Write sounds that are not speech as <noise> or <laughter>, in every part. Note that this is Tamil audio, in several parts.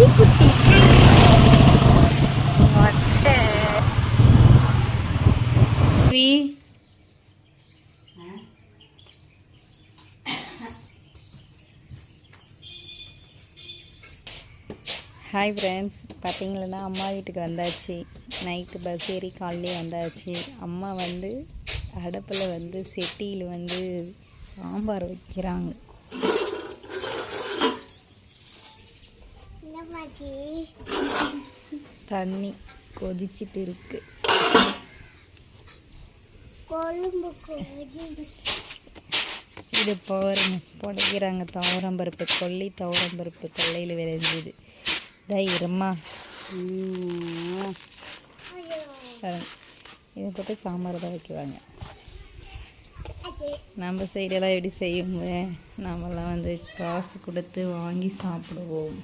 ஹாய் ஃப்ரெண்ட்ஸ் பார்த்தீங்களன்னா அம்மா வீட்டுக்கு வந்தாச்சு. நைட்டு பஸ் ஏறி காலையிலே வந்தாச்சு. அம்மா வந்து அடப்பில் வந்து செட்டியில் வந்து சாம்பார் வைக்கிறாங்க. தண்ணி கொதிச்சிட்டு இருக்கு. இது பாருங்க புடைக்கிறாங்க. துவரம்பருப்பு கொல்லி துவரம்பருப்பு கொல்லையில் விளைஞ்சது. பாருங்க இதை போட்டு சாம்பார் தான் வைக்குவாங்க. நம்ம சைடெல்லாம் எப்படி செய்வோங்க நம்மலாம் வந்து காசு கொடுத்து வாங்கி சாப்பிடுவோம்.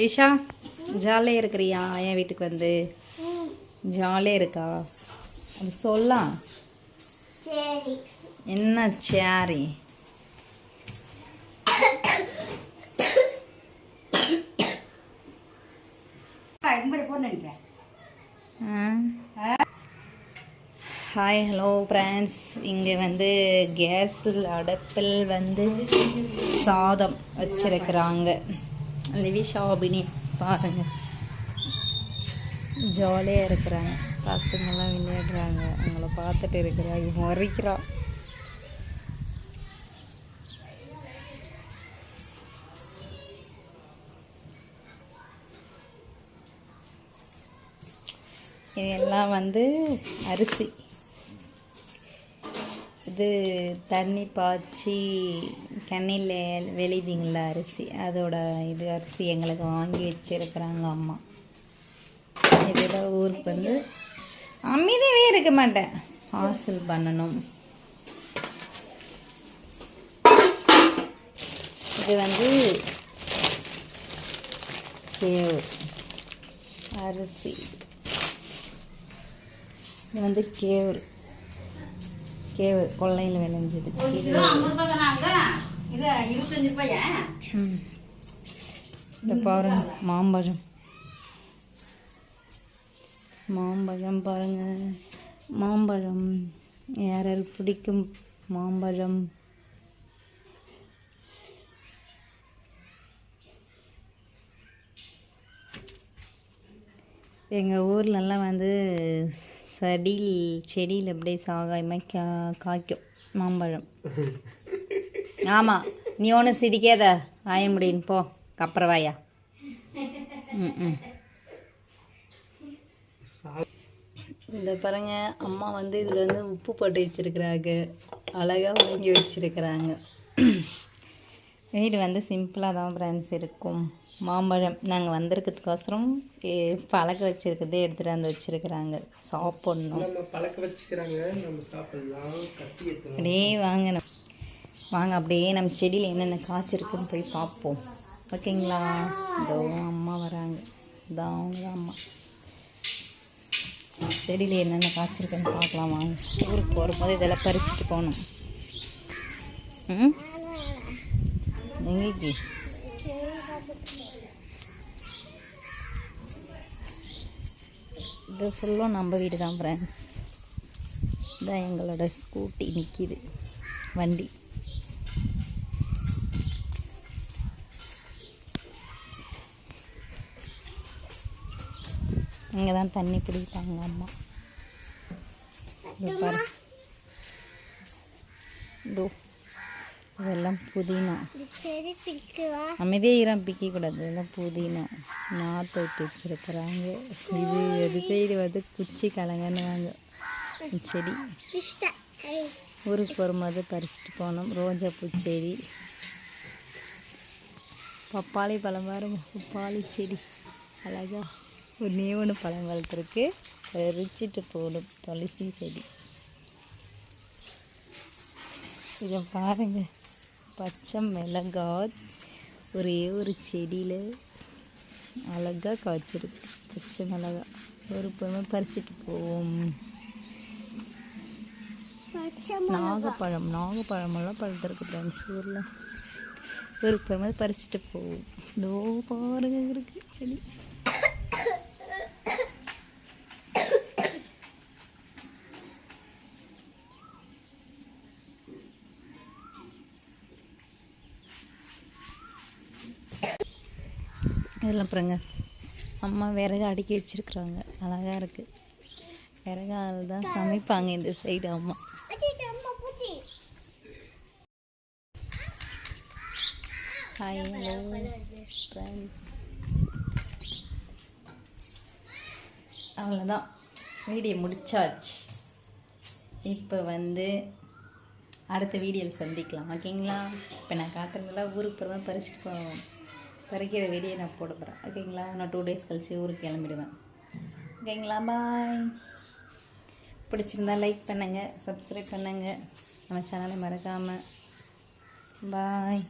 ரிஷா ஜாலியாக இருக்கிறியா? என் வீட்டுக்கு வந்து. ஜாலியாக இருக்கா? அது சொல்லலாம் சரி என்ன சேரி ஹாய் ஹலோ ஃப்ரெண்ட்ஸ் இங்கே வந்து கேஸில் அடுப்பில் வந்து சாதம் வச்சிருக்கிறாங்க. லிவிஷாபினி பாருங்கள் ஜாலியாக இருக்கிறாங்க. பசங்கள்லாம் விளையாடுறாங்க. அவங்கள பார்த்துட்டு இருக்கிறாங்க முறைக்கிறா. இதெல்லாம் வந்து அரிசி. இது தண்ணி பாய்ச்சி கண்ணில் வெளியுதுங்களா அரிசி. அதோட இது அரிசி எங்களுக்கு வாங்கி வச்சிருக்கிறாங்க அம்மா. இதெல்லாம் ஊருக்கு வந்து அமைதியாகவே இருக்க மாட்டேன். பார்சல் பண்ணணும். இது வந்து கேவ் அரிசி. இது வந்து கேவூர் கேவூர் கொள்ளையில் விளைஞ்சது. இந்த பாருங்க மாம்பழம். மாம்பழம் பாருங்க. மாம்பழம். யார் யார் பிடிக்கும் மாம்பழம்? எங்கள் ஊர்லலாம் வந்து செடியில் செடியில் அப்படியே சாகாயமாக கா காய்க்கும் மாம்பழம். <laughs> ஆமாம் நீ ஒன்றும் சிரிக்காத. ஆய முடியும் போ. கப்பரவாயா ம் ம். இந்த பாருங்க அம்மா வந்து இதில் வந்து உப்பு போட்டு வச்சுருக்குறாங்க. அழகாக வாங்கி வச்சுருக்குறாங்க. வீடு வந்து சிம்பிளாக தான் ஃப்ரெண்ட்ஸ் இருக்கும். மாம்பழம் நாங்கள் வந்திருக்கிறதுக்கோசரம் பழக்க வச்சுருக்கிறதே எடுத்துகிட்டு வந்து வச்சுருக்குறாங்க. சாப்பிட்ணும். பழக்க வச்சுக்கிறாங்க நம்ம சாப்பிடலாம். அப்படியே வாங்கணும். வாங்க அப்படியே நம்ம செடியில் என்னென்ன காய்ச்சிருக்குன்னு போய் பார்ப்போம். ஓகேங்களா? இதோ அம்மா வராங்க. இதான் அவங்க அம்மா. செடியில் என்னென்ன காய்ச்சிருக்குன்னு பார்க்கலாம் வாங்க. ஊருக்கு போகும்போது இதெல்லாம் பறிச்சுட்டு போகணும். ம்? எங்கேக்கு இது ஃபுல்லும் நம்ம வீடு தான் ஃப்ரெண்ட்ஸ் இதான் எங்களோட ஸ்கூட்டி நிற்கிது வண்டி. இங்கே தான் தண்ணி பிடிப்பாங்க அம்மா. இதோ பாரு. இதோ இதெல்லாம் புதினா. சரி அமைதியாக ஈரம் பிக்கக்கூடாது. இதெல்லாம் புதினா. நாற்று விட்டு வச்சுருக்குறாங்க. இது எது சைடு வந்து குச்சி கலங்கன்னுவாங்க. செடி. ஊருக்கு போகும்போது பறிச்சுட்டு போனோம். ரோஜா பூச்செடி. பப்பாளி பழம் பாருங்க. பப்பாளி செடி. அழகா. ஒன்றே ஒன்று பழம் வளர்த்துருக்கு. பறிச்சுட்டு போகணும் துளசி செடி. இதை பாருங்க. பச்சை மிளகாய். ஒரே ஒரு செடியில் அழகாக காய்ச்சிருக்கு. பச்சை மிளகாய். ஒரு பொறுமை பறிச்சுட்டு போவோம். நாகப்பழம் நாகப்பழமெல்லாம் பழுத்திருக்கு ஃப்ரெண்ட்ஸ் ஊரில். ஊருக்கு போகும்போது பறிச்சுட்டு போவோம். இதோ பாருங்க இருக்கு செடி. இதெல்லாம் அப்புறங்க அம்மா விறகு அடுக்கி வச்சுருக்குறாங்க. அழகாக இருக்குது விறகால் தான் சமைப்பாங்க இந்த சைடு அம்மா அடி அம்மா பூச்சி ஹாய் ஃப்ரெண்ட்ஸ் அவ்வளோதான் வீடியோ முடிச்சாச்சு. இப்போ வந்து அடுத்த வீடியோவில் சந்திக்கலாம். ஓகேங்களா? இப்போ நான் காட்டுறதெல்லாம் ஊருக்கு போகிறதா பறிச்சுட்டு போவேன் பறிக்கிற வீடியோ நான் போட போகிறேன் ஓகேங்களா? நான் டூ டேஸ் கழித்து ஊருக்கு கிளம்பிடுவேன். ஓகேங்களா? பாய் பிடிச்சிருந்தா லைக் பண்ணுங்கள் சப்ஸ்கிரைப் பண்ணுங்கள் நம்ம சேனலை மறக்காமல் பாய்